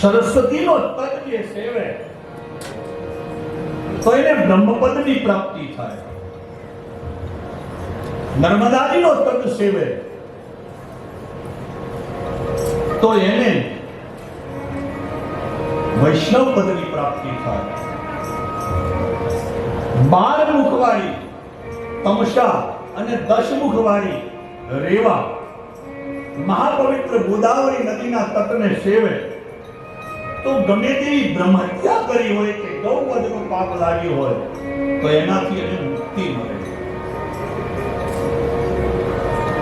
સરસ્વતીનો તટ જે સેવે તો એને બ્રહ્મપદની પ્રાપ્તિ થાય. નર્મદાજીનો તટ સેવે તો એને વૈષ્ણવ પદની પ્રાપ્તિ થાય. બાર મુખવાળી તમસા અને દસ મુખવાળી રેવા, મહાપવિત્ર ગોદાવરી નદીના તટને સેવે તો ગમે તેવી બ્રહ્મહત્યા કરી હોય કે ગૌવધનું પાપ લાગ્યું હોય, તો એનાથી એને મુક્તિ મળે.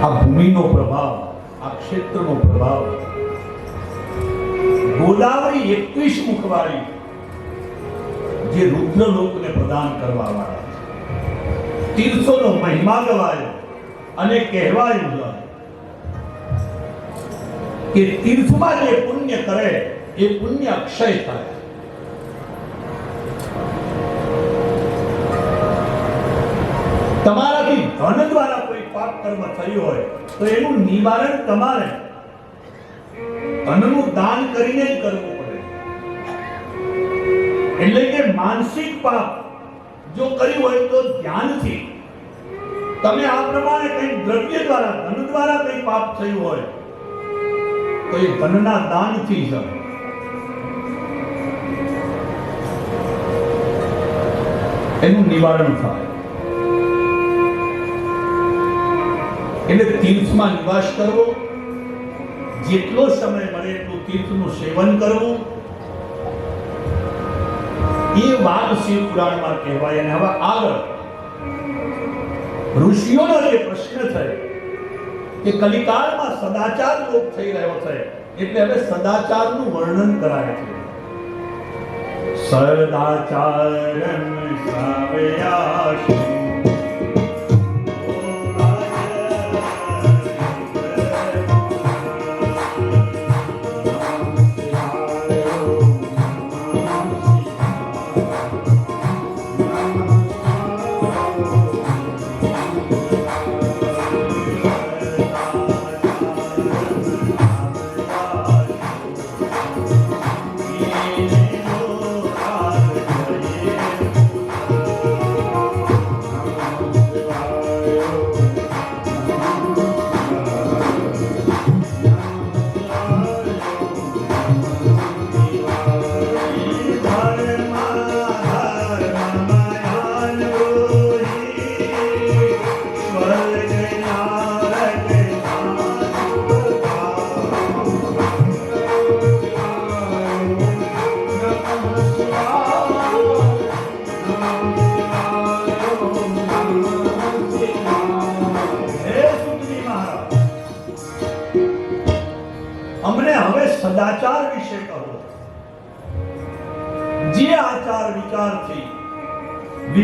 આ ભૂમિનો પ્રભાવ, આ ક્ષેત્રનો પ્રભાવ. ગોદાવરી એકવીસ મુખવાળી જે રુદ્ર લોકને પ્રદાન કરવા વાળા તીર્થોનો મહિમા ગવાયો અને કહેવાયું કે તીર્થમાં જે પુણ્ય કરે એ પુણ્ય અક્ષય થાય. તમારાથી ધન દ્વારા કોઈ પાપ કર્મ થયું હોય, તો એનું નિવારણ તમારે. ધનનું દાન કરીને જ કરવું પડે. એટલે કે માનસિક પાપ જો કર્યું હોય તો ધ્યાનથી. તમે આ પ્રમાણે કંઈ દ્રવ્ય દ્વારા, ધન દ્વારા કંઈ પાપ થયું હોય, તો એ ધનના દાનથી જ એનું નિવારણ થાય. એટલે તીર્થમાં નિવાસ કરવો, જેટલો સમય મળે એટલું તીર્થનું સેવન કરવું. એ વાત શિવ પુરાણમાં કહેવાય અને હવે આગળ ઋષિઓનો જે પ્રશ્ન થયો, કે કલિકાળમાં સદાચાર લોપ થઈ રહ્યો છે, એટલે હવે સદાચારનું વર્ણન કરાય છે. સદાચારમ શ્રાવયાશુ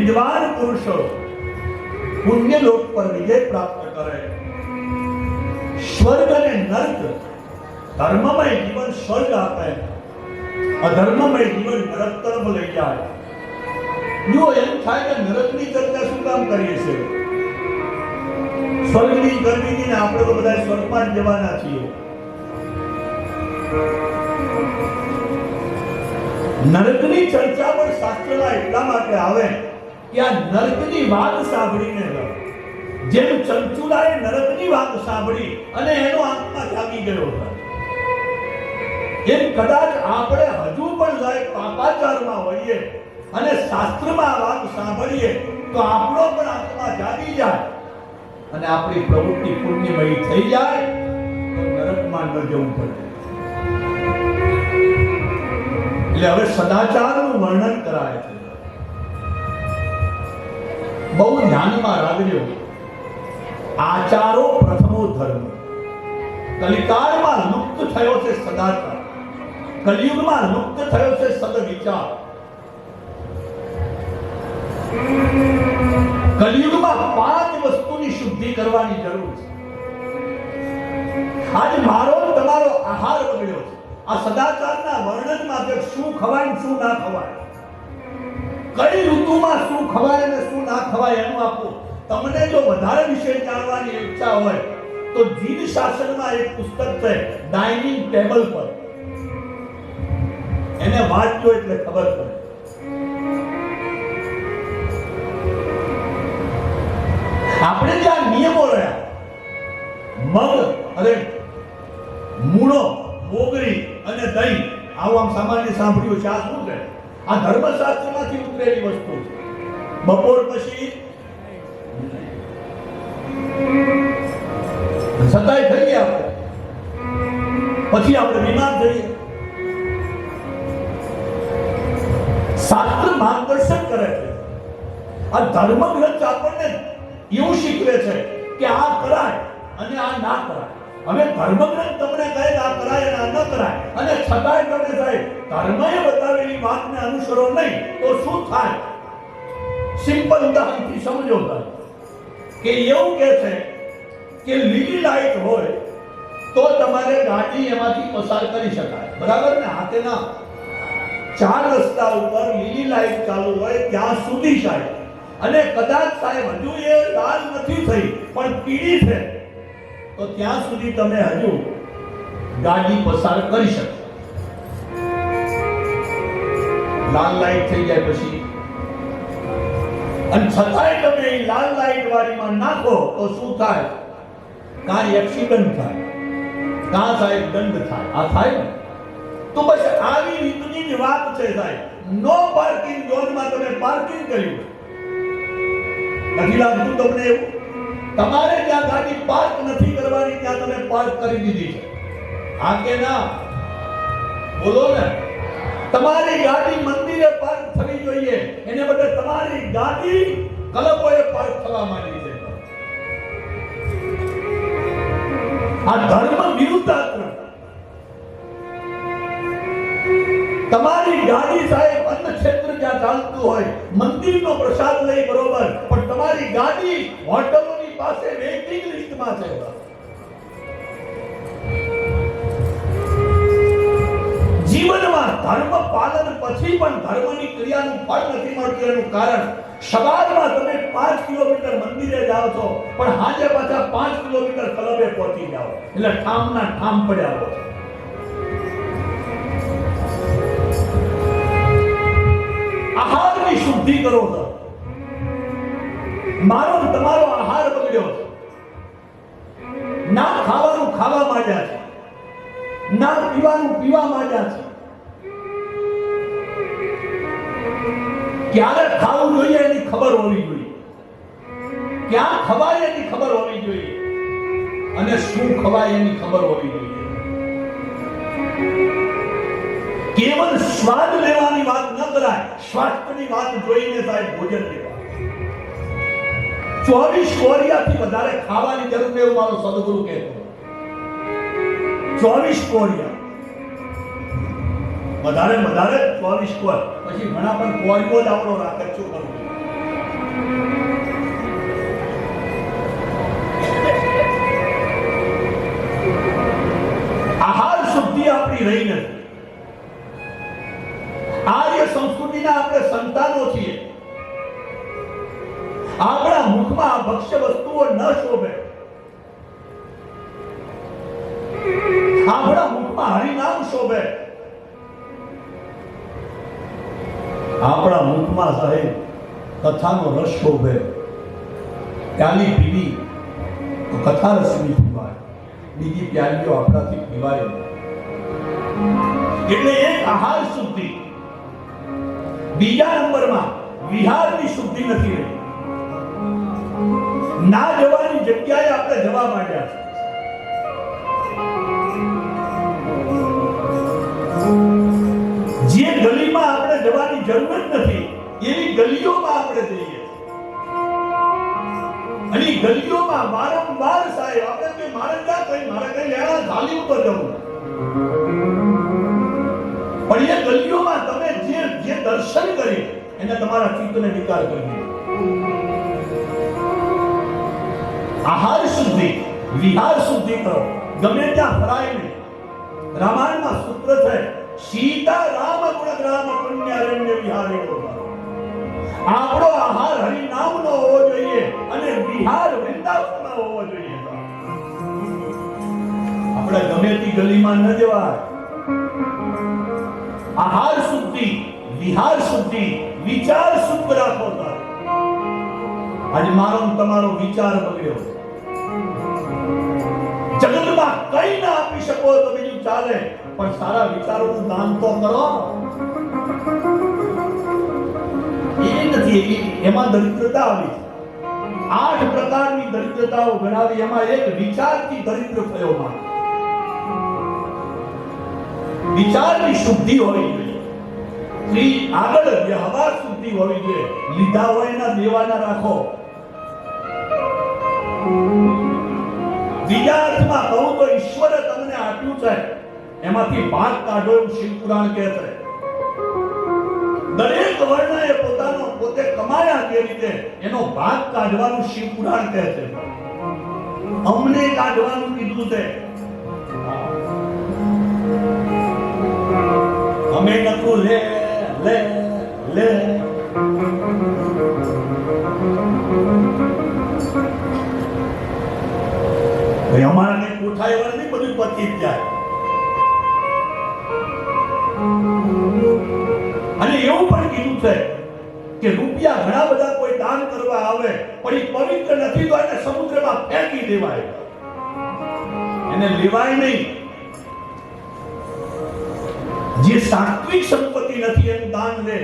વિદ્વાન પુરુષો પુણ્ય લોક પર વિજય પ્રાપ્ત કરે. સ્વર્ગ અને નર્ક, ધર્મમય જીવન સ્વર્ગ આપે. અધર્મમય જીવન નરક તરફ લઈ જાય. જો એમ થાય કે નરકની ચર્ચા શું કામ કરીએ છીએ? સ્વર્ગની ગરમીની આપણે બધા સ્વર્ગમાં જવાના છીએ. નરકની ચર્ચા પણ શાસ્ત્રમાં એટલા માટે આવે કે આ નરકની વાત સાંભળીને જેમ ચંચુલાએ નરકની વાત સાંભળી અને એનો આત્મા જાગી ગયો હતો. એમ કદાચ આપણે હજુ પણ લાયક પાપાચારમાં હોઈએ અને શાસ્ત્રમાં આ વાત સાંભળીએ તો આપણો પણ આત્મા જાગી જાય અને આપણી પ્રવૃત્તિ પુણ્યમયી થઈ જાય નરકમાં ન જવું પડે. એટલે હવે સદાચારનું વર્ણન કરાય છે. બહુ ધ્યાનમાં રાખજો આચારો પ્રથમો ધર્મ. કલિકાળમાં લુપ્ત થયો છે સદાચાર. કલયુગમાં લુપ્ત થયો છે સદવિચાર. કલયુગમાં પાંચ વસ્તુની શુદ્ધિ કરવાની જરૂર છે. આજ મારો તમારો આહાર બગડ્યો છે. આ સદાચારના વર્ણનમાં શું ખવાય શું ના ખવાય. કઈ ઋતુમાં શું ખવાય અને શું ના ખવાય એનું આપવું તમને જો વધારે વિશે જાણવાની ઈચ્છા હોય, તો જીવ શાસનમાં એક પુસ્તક છે, ડાઇનિંગ ટેબલ પર. એને વાંચજો એટલે ખબર પડે. આપણે જે આ નિયમો રહ્યા, મગ અરે મૂળો, મોગરી અને દહીં, આવું આમ સામાન્ય સાંભળ્યું છે. આ શું છે? આ ધર્મશાસ્ત્રમાંથી ઉતરેલી વસ્તુ છે. બપોર પછી છતાંય થઈએ આપણે પછી આપણે બીમાર થઈએ શાસ્ત્ર માર્ગદર્શન કરે છે. આ ધર્મ ગ્રંથ આપણને એવું શીખવે છે કે આ કરાય અને આ ના કરાય. હવે ધર્મ ગ્રંથ તમને કહે આ કરાય અને આ ન કરાય. અને છતાંય તમે સાહેબ ધર્મએ વાતને અનુસરો નહીં તો શું થાય? સિમ્પલ ઉદાહરણથી સમજો તમે કે એવું કે છે કે લીલી લાઈટ હોય તો તમારે ગાડી એમાંથી પસાર કરી શકાય. બરાબર ને? હાથે ના. ચાર રસ્તા ઉપર લીલી લાઈટ ચાલુ હોય ત્યાં સુધી સાહેબ. અને કદાચ સાહેબ હજુ એ લાલ નથી થઈ, પણ પીળી છે, તો ત્યાં સુધી તમે હજુ ગાડી પસાર કરી શકો. લાલ લાઈટ થઈ જાય પછી અને છતાંય તમે એ લાલ લાઈટ વાળીમાં નાખો તો શું થાય કાં એક્સિડન્ટ થાય કાં સાહેબ દંડ થાય આ થાય ને તો બસ આવી રીતની જ વાત છે સાહેબ નો પાર્કિંગ ઝોનમાં તમે પાર્કિંગ કર્યું નથી લાગતું તમને એવું? તમારે જ્યાં ગાડી પાર્ક નથી કરવાની, ત્યાં તમે પાર્ક કરી દીધી છે. હા કે ના? બોલો ને. તમારી ગાડી મંદિરે પાર્ક થવી જોઈએ. એને બદલે તમારી ગાડી ક્લબોએ પાર્ક થવા માંડી છે. આ ધર્મ વિરુદ્ધ આચરણ તમારી ગાડી સાહેબ અન્ન ક્ષેત્ર જ્યાં ચાલતું હોય, મંદિરનો પ્રસાદ લઈ બરોબર, પણ તમારી ગાડી હોટલોની પાસે વેઇટિંગ લિસ્ટમાં છે. જીવનમાં ધર્મ પાલન પછી પણ ધર્મની ક્રિયાનું ફળ નથી મળતું એનું કારણ સવારમાં તમે પાંચ કિલોમીટર મંદિરે જાઓ છો, પણ હાજે પાછા પાંચ કિલોમીટર ક્લબે પહોંચી જાઓ. એટલે ઠામના ઠામ પડ્યા હોય. આહારની શુદ્ધિ કરો છો મારો તમારો આહાર બગડ્યો છે. ના ખાવાનું ખાવા માંડ્યા છે. ના પીવાનું પીવા માંડ્યા છે. ક્યારે ખાવું જોઈએ એની ખબર હોવી જોઈએ. ક્યાં ખવાય એની ખબર હોવી જોઈએ અને શું ખવાય એની ખબર હોવી જોઈએ. કેવલ સ્વાદ લેવાની વાત ન કરાય, સ્વાસ્થ્યની વાત જોઈને સાહેબ ભોજન લેવા. ચોવીસ કોરિયાથી વધારે ખાવાની જરૂર એવું મારો સદગુરુ કહેતો. ચોવીસ કોરિયા. વધારે વધારે ચોવીસ કોલ. પછી ઘણા પણ કોરિયો જ આપણો રાખે શું કરવું? આહાર શુદ્ધિ આપણી રહી નથી. આર્ય સંસ્કૃતિના આપણે સંતાનો છીએ. આપણા મુખમાં ભક્ષ્ય વસ્તુઓ ન શોભે. આપણા મુખમાં હરિનામ શોભે. આપણા મુખમાં સાહેબ કથાનો રસ શોભે. પ્યાલી પીવી તો કથા રસની પીવાય. બીજી પ્યાલીઓ આપણાથી પીવાય એટલે એક આહાર શુદ્ધિ. બીજા નંબરમાં વિહારની શુદ્ધિ નથી રહી. ના જવાની જગ્યાએ આપણે જવા માંડ્યા છે. એવી ગલીઓમાં આપણે જઈએ. અને ગલીઓમાં વારંવાર સાહેબ, આપણે કે મારે ક્યાં કઈ, મારે કઈ લેવા ઝાલી ઉપર જવું. પણ એ ગલીઓમાં તમે જે જે દર્શન કરી, એને તમારા ચિત્તને વિકાર કરી આહાર શુદ્ધિ, વિહાર શુદ્ધિ કરો. ગમે ત્યાં ફરાય નહીં. રામાયણમાં સૂત્ર છે, સીતા રામ ગુણ ગ્રામ પુણ્ય અરણ્ય વિહારે આપણો આહાર હરિનામનો હોવો જોઈએ અને વિહાર વૃંદાવનનો હોવો જોઈએ. આપણે ગમે તે ગલીમાં ન જવાય. આહાર શુદ્ધિ, વિહાર શુદ્ધિ, વિચાર શુદ્ધ રાખો આજે મારો તમારો વિચાર બગડ્યો. જગતમાં કઈ ના આપી શકો તો બીજું ચાલે, પણ સારા વિચારોનું દાન તો કરો. એ નથી, એમાં દરિદ્રતા આવી આઠ પ્રકારની દરિદ્રતાઓ ગણાવી એમાં એક વિચારથી દરિદ્ર થયો માણસ. વિચારની શુદ્ધિ હોવી જોઈએ. શ્રી આગળ વ્યવહાર શુદ્ધિ હોવી જોઈએ. લીધા હોય ના દેવાના રાખો. બીજા અર્થમાં કહું તો ઈશ્વરે તમને આપ્યું છે. એમાંથી ભાગ કાઢો એવું શિવ પુરાણ કહે છે. દરેક વર્ણએ પોતાનો પોતે કમાયા કે રીતે એનો ભાગ કાઢવાનું શિવ પુરાણ કહે છે. અમને કાઢવાનું કીધું છે. અમે નતું લે લે લે. ભાઈ અમારા ને કોઠાઈ વર નહીં બધું પતી જાય. દાન કરવા આવે, પણ એ પવિત્ર નથી તો એને સમુદ્રમાં ફેંકી દેવાય. એને લેવાય નહીં. જે સાત્વિક સંપત્તિ નથી, એનું દાન દે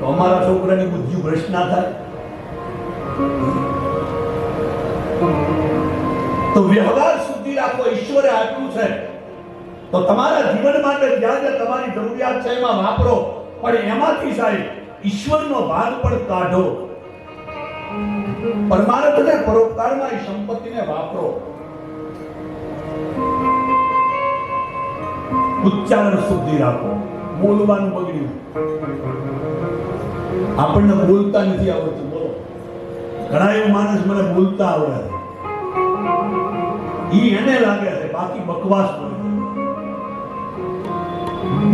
તો અમારા છોકરાની બુદ્ધિ ભ્રષ્ટ ના થાય. તો વ્યવહાર શુદ્ધિ રાખો, ઈશ્વરે આપ્યું છે. તો તમારા જીવન માટે જ્યાં જ્યાં તમારી જરૂરિયાત છે, એમાં વાપરો. પણ એમાંથી સાહેબ ઈશ્વરનો ભાગ પણ કાઢો. પરમાર્થને પરોપકારમાં એ સંપત્તિને વાપરો. ઉચ્ચારણ શુદ્ધિ રાખો. બોલવાનું બગડ્યું. આપણને બોલતા નથી આવડતું. બોલો. ઘણા એવું માણસ મને બોલતા આવડે છે. ઈ એને લાગે છે બાકી બકવાસ બોલે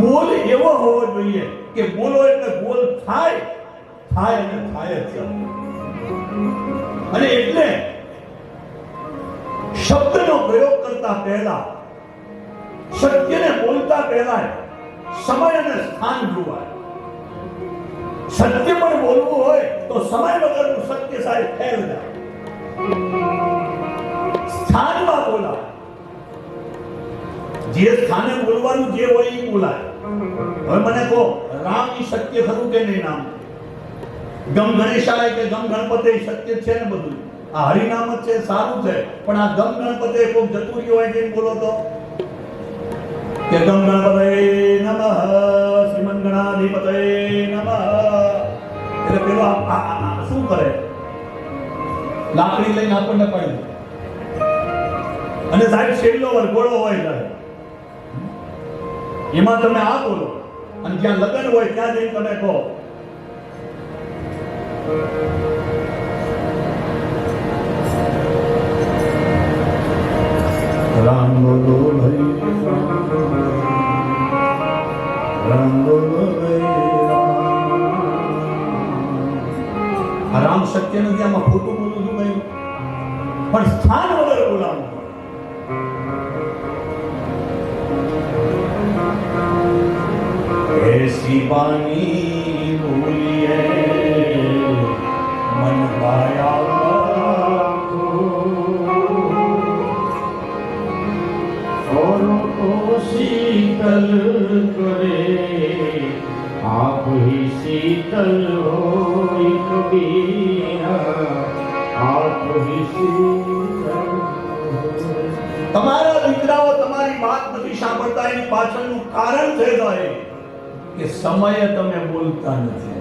બોલ એવો હોવો જોઈએ કે બોલો એટલે બોલ થાય. થાય અને થાય જ. અને એટલે શબ્દનો પ્રયોગ કરતા પહેલા, સત્યને બોલતા પહેલા સમય અને સ્થાન જોવાય. સત્ય પણ બોલવું હોય તો સમય વગરનું સત્ય સાહેબ ફેલ જાય. સ્થાનમાં બોલાય. જે સ્થાને બોલવાનું જે હોય એ બોલાય. હવે મને કહો રામ ઈ સત્ય ખરું કે નહીં નામ ગમ ગણેશાય કે ગમ ગણપતિ સત્ય છે ને બધું? આ હરિનામ જ છે, સારું છે. પણ આ ગમ ગણપતિ કોઈ જતું રહ્યું હોય જેમ બોલો તો? કે ગમ ગણપતે નમઃ શ્રીમન ગણાધિપતે નમઃ. એટલે પેલો શું કરે? લાકડી લઈને આપણને પડે. અને સાહેબ, છેલ્લો વરઘોડો હોય સાહેબ એમાં તમે આ બોલો. અને જ્યાં લગ્ન હોય ત્યાં જઈને તમે કહો. રામ બોલો હરી રામ બોલો રામ આમાં ખોટું બોલું છું પણ સ્થાન શિવાની બોલીએ મન પાયા શીતલ કરે. આપ હી શીતલ હોય કબીરા. આપ હી શીતલ. તમારા દીકરાઓ તમારી વાત નથી સાંભળતા, એની પાછળનું કારણ થઈ જાય. કે સમયે તમે બોલતા નથી.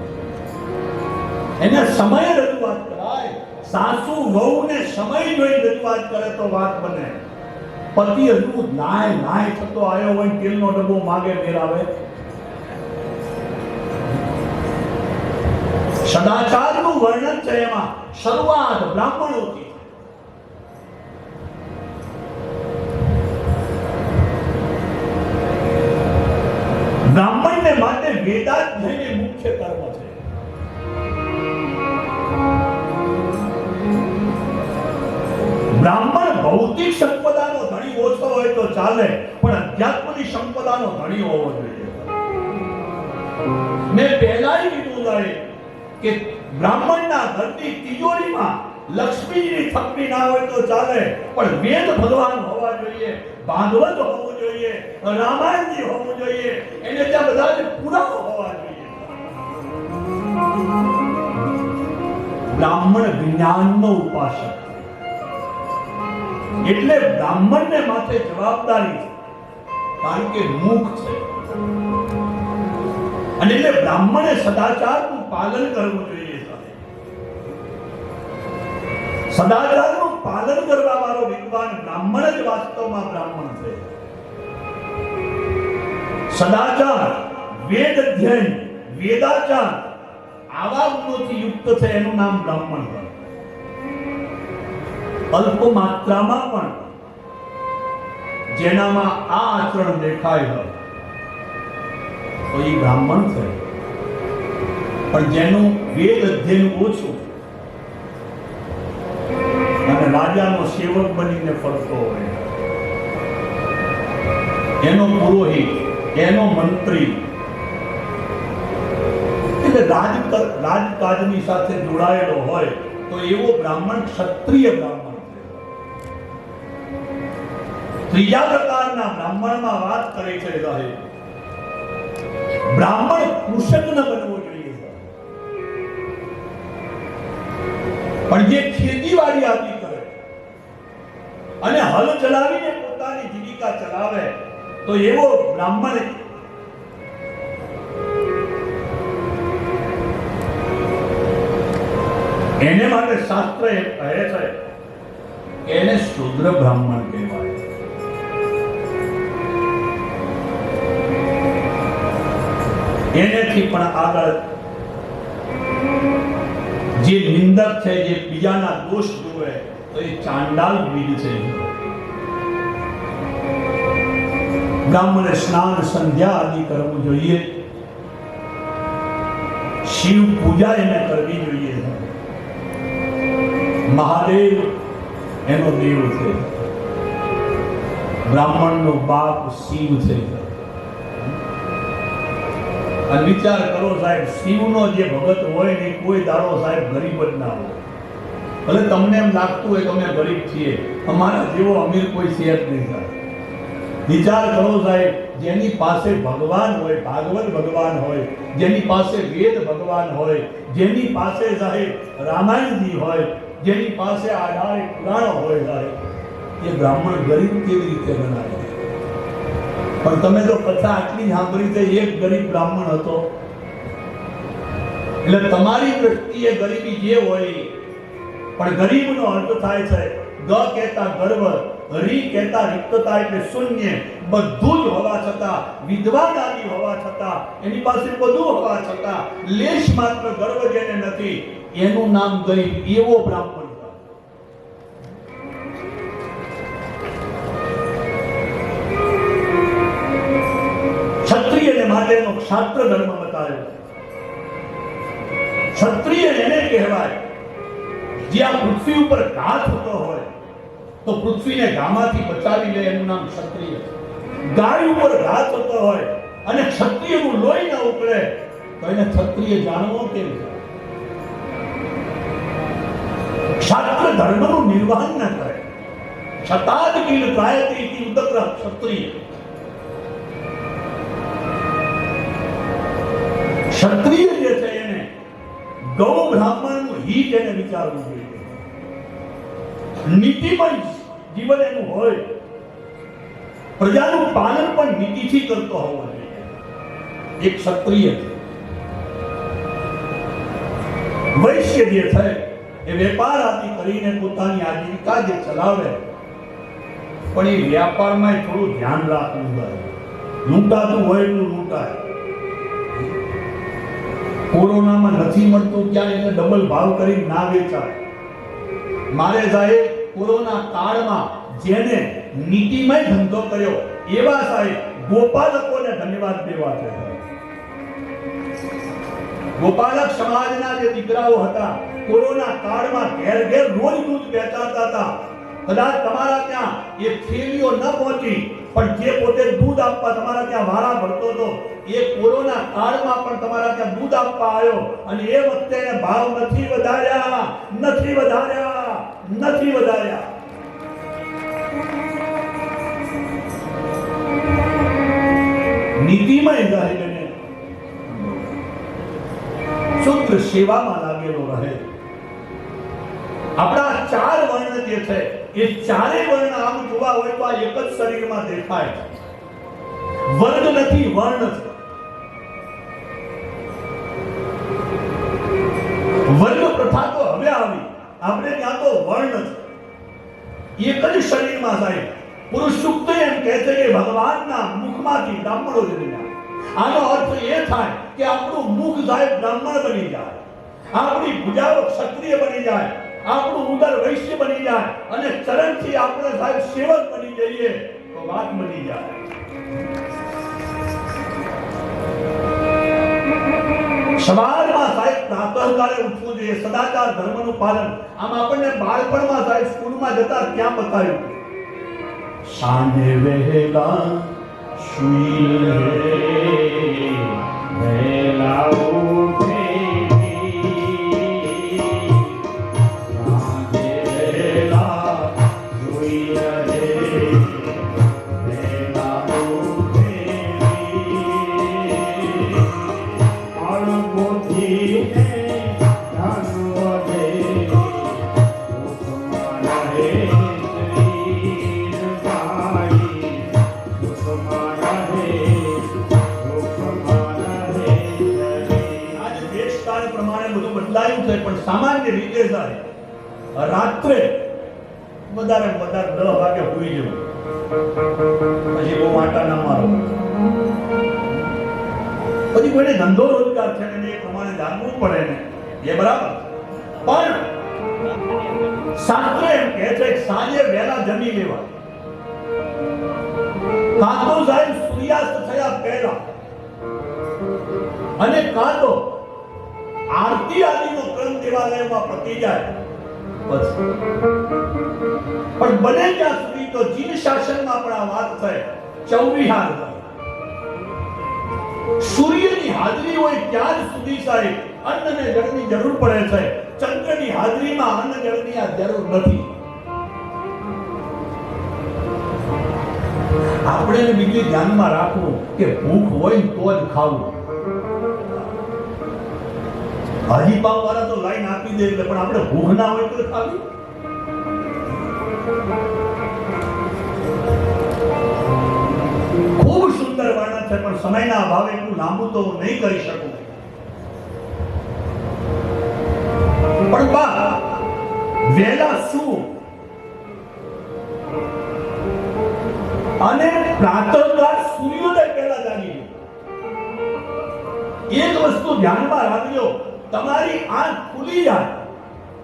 એને સમયે રજૂઆત કરાય. સાસુ વહુને સમય જોઈ રજૂઆત કરે તો વાત બને. પતિ હજુ નાય નાય થતો આવ્યો હોય ને તેલનો ડબ્બો માગે મેળાવે સદાચારનું વર્ણન છે એમાં. શરૂઆત બ્રાહ્મણોથી. માટે મુખ્ય કર્મ છે. બ્રાહ્મણ ભૌતિક સંપદાનો ધણી ઓછો હોય તો ચાલે, પણ અધ્યાત્મની સંપદાનો ધણી હોવો જોઈએ. મેં પહેલા કીધું લઈ કે બ્રાહ્મણના ઘરની તિજોરીમાં લક્ષ્મીની થપ્પી ના હોય તો ચાલે, પણ વેદ ભગવાન હોવા જોઈએ. ભાગવત હોવું જોઈએ, રામાયણજી હોવું જોઈએ, એને ત્યાં બધા પુરાવો હોવા જોઈએ. બ્રાહ્મણ જ્ઞાનનો ઉપાસક. એટલે બ્રાહ્મણને માથે જવાબદારી કારણ કે મુખ છે. અને એટલે બ્રાહ્મણે સદાચારનું પાલન કરવું જોઈએ. સદાચારનું પાલન કરવા વાળો વિદ્વાન બ્રાહ્મણ જ વાસ્તવમાં બ્રાહ્મણ છે. સદાચાર, વેદ અધ્યયન, વેદાચાર આવા ગુણોથી યુક્ત છે એનું નામ બ્રાહ્મણ છે અલ્પ માત્રામાં પણ જેનામાં આ આચરણ દેખાય હોય, તો એ બ્રાહ્મણ છે. પણ જેનું વેદ અધ્યયન ઓછું રાજાનો સેવક બનીને ફરતો હોય. એનો પુરોહિત, એનો મંત્રી. એટલે રાજ રાજકાજની સાથે જોડાયેલો હોય તો એવો બ્રાહ્મણ ક્ષત્રિય બ્રાહ્મણ ત્રીજા પ્રકારના બ્રાહ્મણમાં વાત કરે છે સાહેબ. બ્રાહ્મણ કૃષક ન બનવો જોઈએ. પણ જે ખેતીવાડી કરે અને હલ ચલાવીને પોતાની જીવિકા ચલાવે, તો એવો બ્રાહ્મણ એને માટે શાસ્ત્ર એમ કહે છે, એને શુદ્ર બ્રાહ્મણ કહેવાય. એનેથી પણ આગળ જે નિંદક છે, જે બીજાના દોષ જુએ, તો એ ચાંડાલ બીજ છે. બ્રાહ્મણે સ્નાન સંધ્યા આદિ કરવું જોઈએ. શિવ પૂજા એને કરવી જોઈએ. મહાદેવ એનો દેવ છે. બ્રાહ્મણનો બાપ શિવ છે. અને વિચાર કરો સાહેબ, શિવનો જે ભગત હોય ને કોઈ દાડો સાહેબ ગરીબ જ ના હોય. ભલે તમને એમ લાગતું હોય કે અમે ગરીબ છીએ અમારા જેવો અમીર કોઈ જ નહીં સાહેબ. વિચાર કરો સાહેબ, જેની પાસે ભગવાન હોય, ભાગવત ભગવાન હોય, જેની પાસે વેદ ભગવાન હોય, જેની પાસે સાહેબ રામાયણજી હોય, જેની પાસે આધારે પુરાણો હોય સાહેબ, એ બ્રાહ્મણ ગરીબ કેવી રીતે બનાવે? પણ તમે જો કથા આટલી સાંભળી તો એક ગરીબ બ્રાહ્મણ હતો. એટલે તમારી દ્રષ્ટિએ ગરીબી જે હોય, પણ ગરીબનો અર્થ થાય છે, ગ કહેતા ગર્વ રી કહેતા રિક્તતા એટલે શૂન્ય બધું જ હોવા છતાં વિધવા હોવા છતાં, એની પાસે બધું હોવા છતાં, લેશ માત્ર ગર્વ જેને નથી, એનું નામ ગરીબ એવો બ્રાહ્મણ. ક્ષત્રિયને માટેનો ક્ષાત્ર ધર્મ બતાવ્યો ક્ષત્રિય એને કહેવાય, જ્યાં પૃથ્વી ઉપર ઘા થતો હોય તો પૃથ્વીને ઘામાંથી બચાવી લે એનું નામ ક્ષત્રિય. ગાય ઉપર ઘા થતો હોય અને ક્ષત્રિયનું લોહી ના ઉકળે તો એને ક્ષત્રિય જાણવો કેમ ક્ષાત્ર ધર્મનું નિર્વહન ન કરે. છતાં જ પ્રાયતી ઉદગ્ર ક્ષત્રિય. ક્ષત્રિય જે છે એને ગૌ બ્રાહ્મણનું હિત એને વિચારવું જોઈએ. નીતિમય જીવન એનું હોય. પ્રજાનું પાલન પણ નીતિથી કરતો હોવો જોઈએ. એક ક્ષત્રિય વૈશ્ય જે છે એ વેપાર આદિ કરીને પોતાની આજીવિકા જે ચલાવે, પણ એ વ્યાપારમાં થોડું ધ્યાન રાખવું જોઈએ લૂંટાતું હોય એટલું લૂંટાય. કોરોનામાં નથી મળતું ત્યાં એને ડબલ ભાવ કરી ના વેચાય. મારે સાહેબ કોરોના કાળમાં જેને નીતિમય ધંધો કર્યો, એવા સાહેબ ગોપાલકોને ધન્યવાદ દેવા છે. ગોપાલક સમાજના જે દીકરાઓ હતા, કોરોના કાળમાં ઘેર ઘેર રોજ દૂધ વેચાતા હતા. કદાચ તમારા ત્યાં એ થેલીઓ ન પહોંચી, પણ જે પોતે દૂધ આપવા તમારા ત્યાં વારા ભરતો હતો, એ કોરોના કાળમાં પણ તમારા ત્યાં દૂધ આપવા આવ્યો, અને એ વખતે ભાવ નથી વધાર્યા નથી વધાર્યા. નથી વધાર્યા. નીતિમય જાહેરને શુદ્ધ સેવામાં લાગેલો રહે. આપણા ચાર વર્ણ જે છે, એ ચારે વર્ણ આમ જોવા હોય તો આ એક જ શરીરમાં દેખાય. વર્ણ નથી, વર્ણ છે. વર્ણ છે. એ જ શરીરમાં સાહેબ પુરુષ સુક્ત એમ કહે છે કે ભગવાનના મુખમાંથી બ્રાહ્મણો જન્મ્યા આનો અર્થ એ થાય કે આપણું મુખ સાહેબ બ્રાહ્મણ બની જાય. આપણી ભુજાઓ ક્ષત્રિય બની જાય. આપણું ઉદર વૈશ્ય બની જાય. અને ચરણથી આપણે સાહેબ સેવક બની જઈએ તો વાત બની જાય. સવારમાં સાહેબ પ્રાતઃકાળે ઉઠવું જોઈએ, સદાચાર ધર્મનું પાલન. આમ આપણને બાળપણમાં સાહેબ સ્કૂલમાં જતા ત્યાં બતાવ્યું? સાંજે વહેલા, સુઈ વહેલા રાત્રે વધારે વધારે દસ વાગે હોઈ જવું પછી બહુ આટા ના મારો. પછી કોઈને ધંધો રોજગાર છે ને એ પ્રમાણે જાણવું પડે ને એ બરાબર પણ શાસ્ત્ર એમ કહે છે સાંજે વહેલા જમી લેવા. કાં તો સાહેબ સૂર્યાસ્ત થયા પહેલા અને કાં તો આરતી આદિનો ક્રમ દેવાલયમાં પતી જાય. પણ બને ત્યાં સુધી તો જીન શાસનમાં પણ આ વાત થાય ચૌવિહાર સૂર્યની હાજરી હોય ત્યાં સુધી સાહેબ અન્ન અને જળની જરૂર પડે છે. ચંદ્રની હાજરીમાં અન્ન જળની આ જરૂર નથી. આપણે બીજી ધ્યાનમાં રાખવું કે ભૂખ હોય તો જ ખાવું. પાવ વાળા તો લાઈન આપી દે એટલે પણ આપણે ભૂખ ના હોય તો ખાવી. ખૂબ સુંદર વર્ણન છે, પણ સમયના અભાવે એટલું લાંબુ તો નહીં કરી શકું. પણ બા, વેલા શું? અને પ્રાતઃકાળ સૂર્યોદય પહેલા જાગી એક વસ્તુ ધ્યાનમાં રાખજો. તમારી આંખ ખુલી જાય,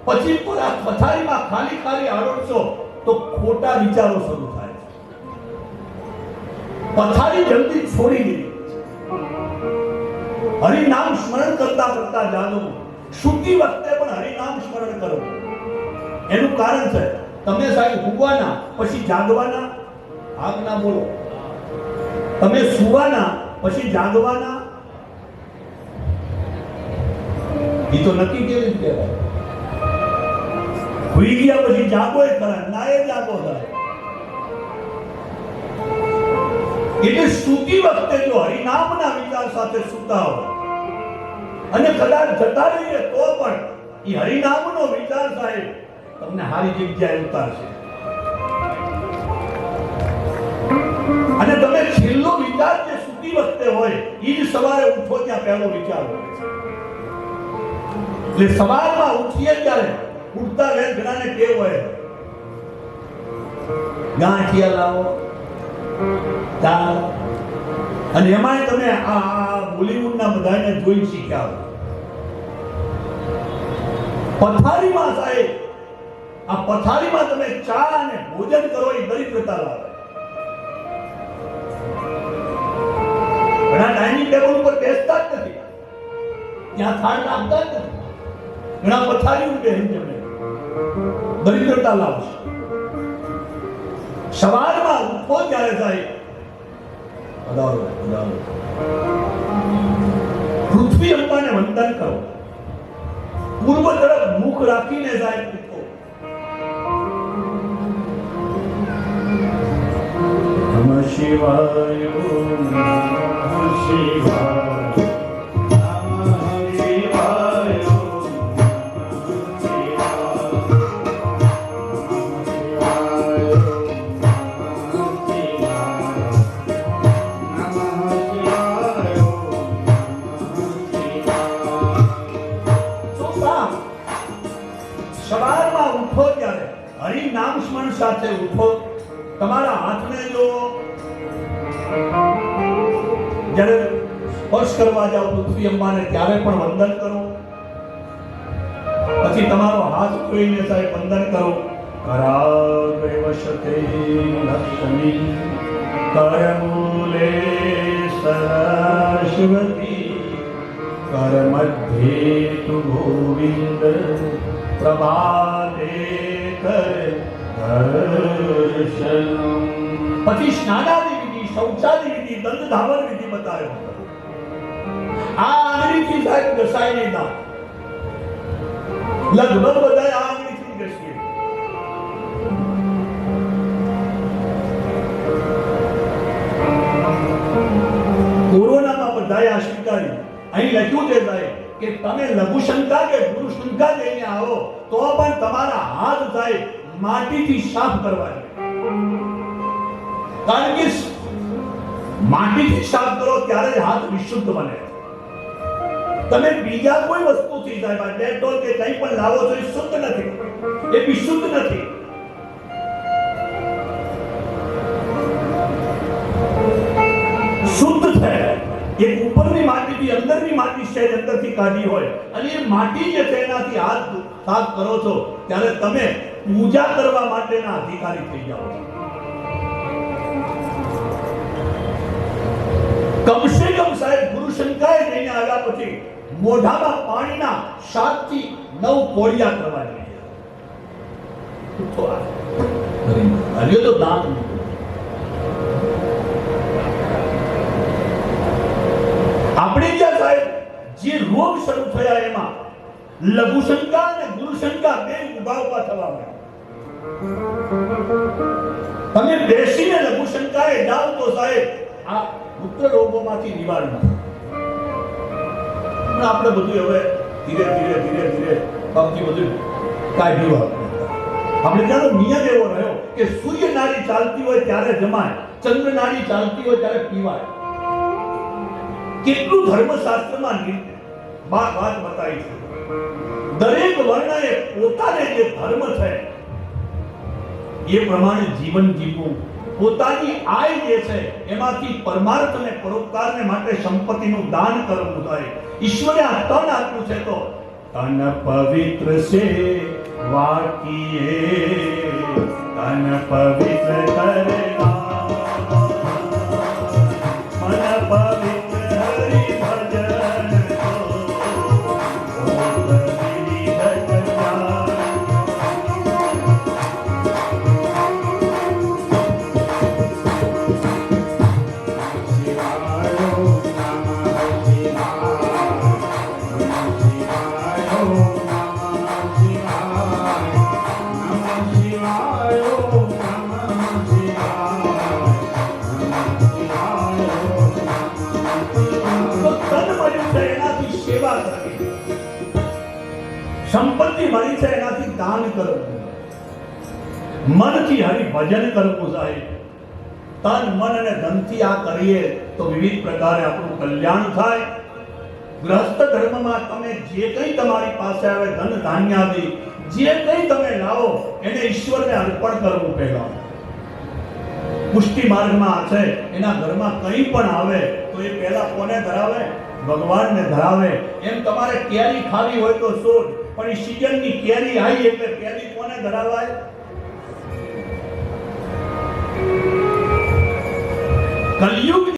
પછી પર આ પથારીમાં ખાલી ખાલી આરોડશો તો ખોટા વિચારો શરૂ થાય છે. પથારી જલ્દી છોડી દીધી હરિનામ સ્મરણ કરતા કરતા જાણો સુતી વખતે પણ હરિનામ સ્મરણ કરો. એનું કારણ છે, તમે સાહેબ ઊંઘવાના પછી જાગવાના? આગના બોલો. તમે સુવાના, પછી જાગવાના? એ તો નક્કી કેવી રીતે ભૂલી ગયા પછી જાગો એ ખરા ના એ જાગો થાય એટલે સૂતી વખતે જો હરિનામના વિચાર સાથે સૂતા હોય, અને કદાચ જતા રહીએ તો પણ એ હરિનામનો વિચાર સાહેબ તમને સારી જગ્યાએ ઉતારશે. અને તમે છેલ્લો વિચાર જે સૂતી વખતે હોય એ જ સવારે ઉઠો ત્યાં પહેલો વિચાર હોય એટલે સવારમાં ઉઠીએ ત્યારે ઉઠતા રહે ઘણાને ટેવ હોય. ગાંઠિયા લાવો, દાળ, અને એમાંય તમે આ બોલિવૂડના બધાને જોઈ શીખ્યા. પથારીમાં સાહેબ, આ પથારીમાં તમે ચા અને ભોજન કરો એ દરિદ્રતા લાવે. ઘણા ડાઇનિંગ ટેબલ ઉપર બેસતા જ નથી. ત્યાં થાળ નાખતા જ નથી. ઘણા પથારી ઉપર એમ જમે દરિદ્રતા લાવશે સવારમાં ઉઠો ત્યારે થાય અડાડો અડાડો પૃથ્વી અંબાને વંદન કરો. પૂર્વ તરફ મુખ રાખીને જાય ઉઠો. નમઃ શિવાય નમઃ શિવાય. તમારા હાથને જો જ્યારે સ્પર્શ કરવા જાઓ પૃથ્વી અંબાને, ત્યારે પણ વંદન કરો. પછી તમારો હાથ જોઈને સાહેબ વંદન કરો. કરાગ્રે વસતે લક્ષ્મી કરમૂલે સરસ્વતી કર મધ્યે તુ ગોવિંદ પ્રભાતે કર. પછી સ્નાનાદિ વિધિ શૌચાદી વિધિ દંડ ધાવન વિધિ બતાવ્યો આ આંગળીથી સાહેબ ઘસાઈને દાંત લગભગ બધા આ આંગળીથી ઘસીએ કોરોનામાં બધાએ આ સ્વીકાર્યું. અહીં લખ્યું છે સાહેબ કે તમે લઘુશંકા કે ગુરુ શંકા લઈને આવો, તો પણ તમારા હાથ સાહેબ માટીથી સાફ કરવા કારણ કે માટીથી સાફ કરો ત્યારે હાથ વિશુદ્ધ બને. તમે બીજા કોઈ વસ્તુથી સાહેબ ડેટોલ કે કંઈ પણ લાવો છો એ શુદ્ધ નથી. એ વિશુદ્ધ નથી. શુદ્ધ છે. એ ઉપરની માટીથી અંદરની માટી શેર અંદરથી કાઢી હોય અને એ માટી જે તેનાથી હાથ સાફ કરો છો, ત્યારે તમે પૂજા કરવા માટેના અધિકારી થઈ જાઓ. કમસે કમ સાહેબ, ગુરુ શંકાએ લઈને આવ્યા પછી મોઢામાં પાણીના સાતથી નવ કોળિયા કરવા જોઈએ ઉઠો તો દાંત આપણે ત્યાં સાહેબ, જે રોગ શરૂ થયા એમાં, લઘુશંકા અને ગુરુશંકા બે ઊભા ઊભા થવા માંડ્યા. તમે બેસીને લઘુશંકાએ જાઓ તો સાહેબ, આ મૂત્ર રોગોમાંથી નિવારણ પણ આપણે બધું હવે ધીરે ધીરે ધીરે ધીરે પગથી બધું કાઢ્યું આપણે ત્યાંનો નિયમ એવો રહ્યો કે સૂર્ય નારી ચાલતી હોય ત્યારે જમાય, ચંદ્ર નારી ચાલતી હોય ત્યારે પીવાય. કેટલું ધર્મશાસ્ત્રમાં વાત બતાવી છે. દરેક વર્ણએ પોતાને જે ધર્મ છે એ પ્રમાણે જીવન જીવવું. પોતાની આય જે છે, એમાંથી પરમાર્થ અને પરોપકારને માટે સંપત્તિનું દાન કરવું થાય. ઈશ્વરે આ તન આપ્યું છે તો, તન પવિત્ર છે, વાકીએ. તન પવિત્ર કરના સંપત્તિ મળી છે એનાથી દાન કરવું. મનથી હરિ ભજન કરવું સાહેબ. તન, મન અને ધનથી આ કરીએ તો વિવિધ પ્રકારે આપણું કલ્યાણ થાય. ગ્રસ્ત ધર્મમાં તમે જે કંઈ તમારી પાસે આવે ધન, ધાન્ય આદિ, જે કંઈ તમે લાવો, એને ઈશ્વરને અર્પણ કરવું પહેલા. પુષ્ટિ માર્ગમાં છે, એના ઘરમાં કંઈ પણ આવે, તો એ પહેલા કોને ધરાવે? ભગવાનને ધરાવે. એમ તમારે કેરી ખાવી હોય તો શોધ. પણ એ સિઝનની કેરી આવી એટલે કેરી કોને ધરાવાય? કલયુગ